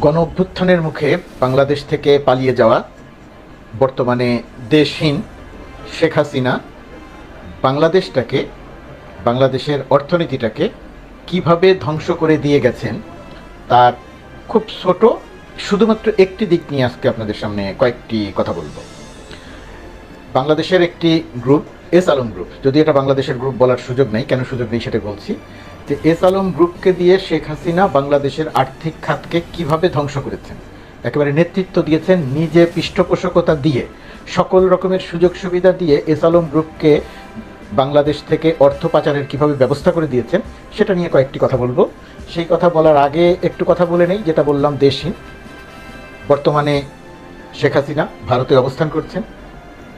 গণ অভ্যুত্থানের মুখে বাংলাদেশ থেকে পালিয়ে যাওয়া বর্তমানে দেশহীন শেখ হাসিনা, বাংলাদেশটাকে, বাংলাদেশের অর্থনীতিটাকে কীভাবে ধ্বংস করে দিয়ে গেছেন তার খুব ছোট, শুধুমাত্র একটি দিক নিয়ে আজকে আপনাদের সামনে কয়েকটি কথা বলব। বাংলাদেশের একটি গ্রুপ এস আলম গ্রুপ যদি এটা বাংলাদেশের গ্রুপ বলার সুযোগ নেই, কেন সুযোগ নেই সেটা বলছি। যে এস আলম গ্রুপকে দিয়ে শেখ হাসিনা বাংলাদেশের আর্থিক খাতকে কীভাবে ধ্বংস করেছেন? একেবারে নেতৃত্ব দিয়েছেন নিজে পৃষ্ঠপোষকতা দিয়ে। সকল রকমের সুযোগ সুবিধা দিয়ে এস আলম গ্রুপকে বাংলাদেশ থেকে অর্থ পাচারের কীভাবে ব্যবস্থা করে দিয়েছেন, সেটা নিয়ে কয়েকটি কথা বলব। সেই কথা বলার আগে একটু কথা বলে নেই, যেটা বললাম দেশহীন। বর্তমানে শেখ হাসিনা ভারতে অবস্থান করছেন।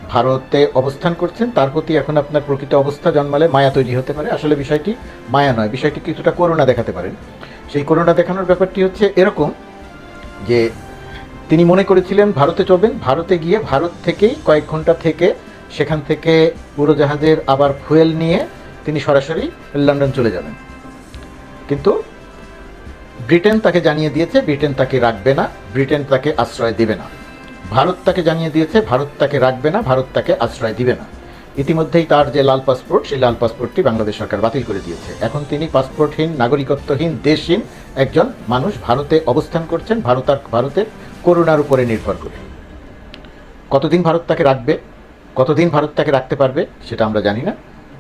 ভারতে অবস্থান করছেন, তার প্রতি এখন আপনার প্রকৃত অবস্থা জন্মালে মায়া তৈরি হতে পারে। আসলে বিষয়টি মায়া নয়, বিষয়টি কিছুটা করোনা দেখাতে পারেন। সেই করোনা দেখানোর ব্যাপারটি হচ্ছে এরকম যে তিনি মনে করেছিলেন, ভারতে চলবেন। ভারতে গিয়ে ভারত থেকেই কয়েক ঘণ্টা থেকে সেখান থেকে উড়োজাহাজের আবার ফুয়েল নিয়ে তিনি সরাসরি লন্ডন চলে যাবেন। কিন্তু ব্রিটেন তাকে জানিয়ে দিয়েছে, ব্রিটেন তাকে রাখবে না, ব্রিটেন তাকে আশ্রয় দেবে না। ভারত তাকে জানিয়ে দিয়েছে, ভারত তাকে রাখবে না, ভারত তাকে আশ্রয় দিবে না। ইতিমধ্যেই তার যে লাল পাসপোর্ট, সেই লাল পাসপোর্টটি বাংলাদেশ সরকার বাতিল করে দিয়েছে। এখন তিনি পাসপোর্টহীন, নাগরিকত্বহীন, দেশহীন একজন মানুষ ভারতে অবস্থান করছেন, ভারত আর ভারতের করুণার উপরে নির্ভর করে। কতদিন ভারত তাকে রাখবে, কতদিন ভারত তাকে রাখতে পারবে, সেটা আমরা জানি না।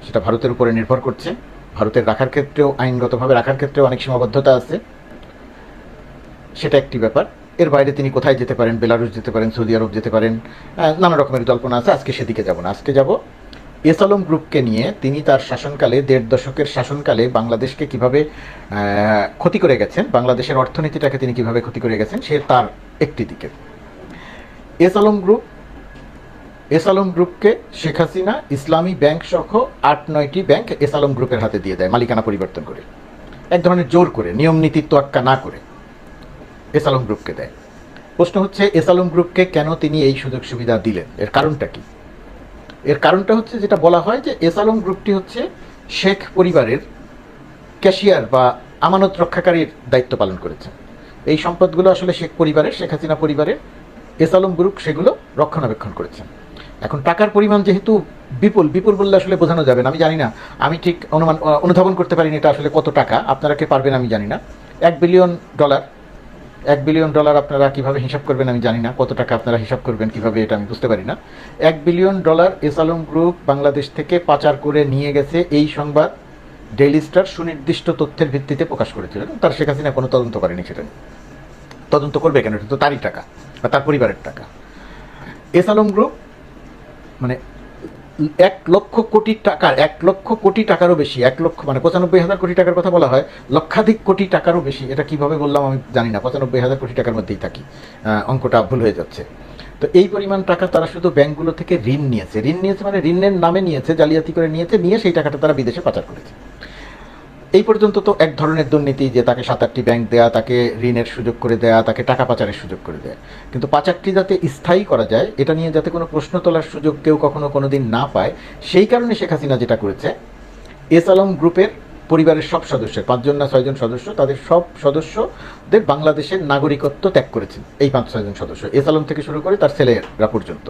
সেটা ভারতের উপরে নির্ভর করছে। ভারতের রাখার ক্ষেত্রেও, আইনগতভাবে রাখার ক্ষেত্রেও অনেক সীমাবদ্ধতা আছে। সেটা একটি ব্যাপার। এর বাইরে তিনি কোথায় যেতে পারেন? বেলারুস যেতে পারেন, সৌদি আরব যেতে পারেন নানা রকমের জল্পনা আছে। আজকে সেদিকে যাব না। আজকে যাব এস আলম গ্রুপকে নিয়ে। তিনি তার শাসনকালে, দেড় দশকের শাসনকালে বাংলাদেশকে কীভাবে ক্ষতি করে গেছেন, বাংলাদেশের অর্থনীতিটাকে তিনি কীভাবে ক্ষতি করে গেছেন, সে তার একটি দিকে। S Alam group S Alam গ্রুপকে শেখ হাসিনা ইসলামী ব্যাংক সহ আট, নয়টি ব্যাংক এস আলম গ্রুপের হাতে দিয়ে দেয়, মালিকানা পরিবর্তন করে। এক ধরনের জোর করে, নিয়ম নীতি তোয়াক্কা না করে। এস আলম গ্রুপকে দেয়। প্রশ্ন হচ্ছে এস আলম গ্রুপকে কেন তিনি এই সুযোগ সুবিধা দিলেন? এর কারণটা কি? এর কারণটা হচ্ছে যেটা বলা হয় যে এস আলম গ্রুপটি হচ্ছে শেখ পরিবারের ক্যাশিয়ার বা আমানত রক্ষাকারীর দায়িত্ব পালন করেছে। এই সম্পদগুলো আসলে শেখ পরিবারের, শেখ হাসিনা পরিবারের এস আলম গ্রুপ সেগুলো রক্ষণাবেক্ষণ করেছেন এখন টাকার পরিমাণ যেহেতু বিপুল বিপুল বললে আসলে বোঝানো যাবে না, আমি জানি না। আমি ঠিক অনুমান, অনুধাবন করতে পারিনি এটা আসলে কত টাকা, আপনারা কে পারবেন আমি জানি না। এক বিলিয়ন ডলার এক বিলিয়ন ডলার আপনারা কীভাবে হিসাব করবেন আমি জানি না, কত টাকা আপনারা হিসাব করবেন কীভাবে এটা আমি বুঝতে পারি না। এক billion dollar S Alam group Bangladesh থেকে পাচার করে নিয়ে গেছে এই সংবাদ ডেইলি স্টার সুনির্দিষ্ট তথ্যের ভিত্তিতে প্রকাশ করেছিল। তার শেখ হাসিনা কোনো তদন্ত করেনি সেটা তদন্ত করবে কেন? এটা তো তারই টাকা, বা তার পরিবারের টাকা। এস আলম গ্রুপ মানে এক লক্ষ কোটি টাকার, এক লক্ষ কোটি টাকারও বেশি, এক লক্ষ মানে পঁচানব্বই হাজার কোটি টাকার কথা বলা হয়, লক্ষাধিক কোটি টাকারও বেশি। এটা কীভাবে বললাম আমি জানি না, পঁচানব্বই হাজার কোটি টাকার মধ্যেই থাকি। অঙ্কটা ভুল হয়ে যাচ্ছে। তো এই পরিমাণ টাকা তারা শুধু ব্যাংকগুলো থেকে ঋণ নিয়েছে। ঋণ নিয়েছে মানে ঋণের নামে নিয়েছে, জালিয়াতি করে নিয়েছে, নিয়ে সেই টাকাটা তারা বিদেশে পাচার করেছে। এই পর্যন্ত তো এক ধরনের দুর্নীতি যে তাকে সাত আটটি ব্যাংক দেয়া, তাকে ঋণের সুযোগ করে দেয়া, তাকে টাকা পাচারের সুযোগ করে দেয়া। কিন্তু পাচারটি যাতে স্থায়ী করা যায়, এটা নিয়ে যাতে কোনো প্রশ্ন তোলার সুযোগ কেউ কখনো কোনো দিন না পায়, সেই কারণে শেখ হাসিনা যেটা করেছে, এস আলম গ্রুপের পরিবারের সব সদস্যের, পাঁচজন না ছয়জন সদস্য, তাদের সব সদস্যদের বাংলাদেশের নাগরিকত্ব ত্যাগ করেছেন এই পাঁচ ছয়জন সদস্য। এস আলম থেকে শুরু করে তার ছেলেরা পর্যন্ত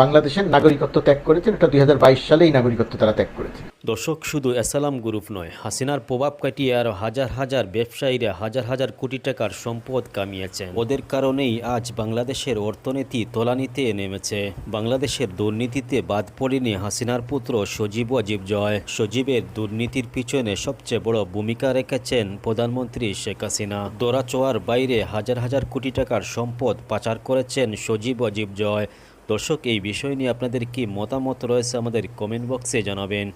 বাংলাদেশের নাগরিকত্ব ত্যাগ করেছেন। এটা দুই সালে এই নাগরিকত্ব তারা ত্যাগ করেছে। দর্শক, শুধু এসালাম গ্রুপ নয়, হাসিনার প্রভাব কাটিয়ে আরও হাজার হাজার ব্যবসায়ীরা হাজার হাজার কোটি টাকার সম্পদ কামিয়েছেন। ওদের কারণেই আজ বাংলাদেশের অর্থনীতি তলানিতে নেমেছে। বাংলাদেশের দুর্নীতিতে বাদ পড়েনি হাসিনার পুত্র সজীব অজীব জয়। সজীবের দুর্নীতির পিছনে সবচেয়ে বড় ভূমিকা রেখেছেন প্রধানমন্ত্রী শেখ হাসিনা। দোরাচোয়ার বাইরে হাজার হাজার কোটি টাকার সম্পদ পাচার করেছেন সজীব অজীব জয়। দর্শক এই বিষয় নিয়ে আপনাদের কি মতামত রয়েছে আমাদের কমেন্ট বক্সে জানাবেন।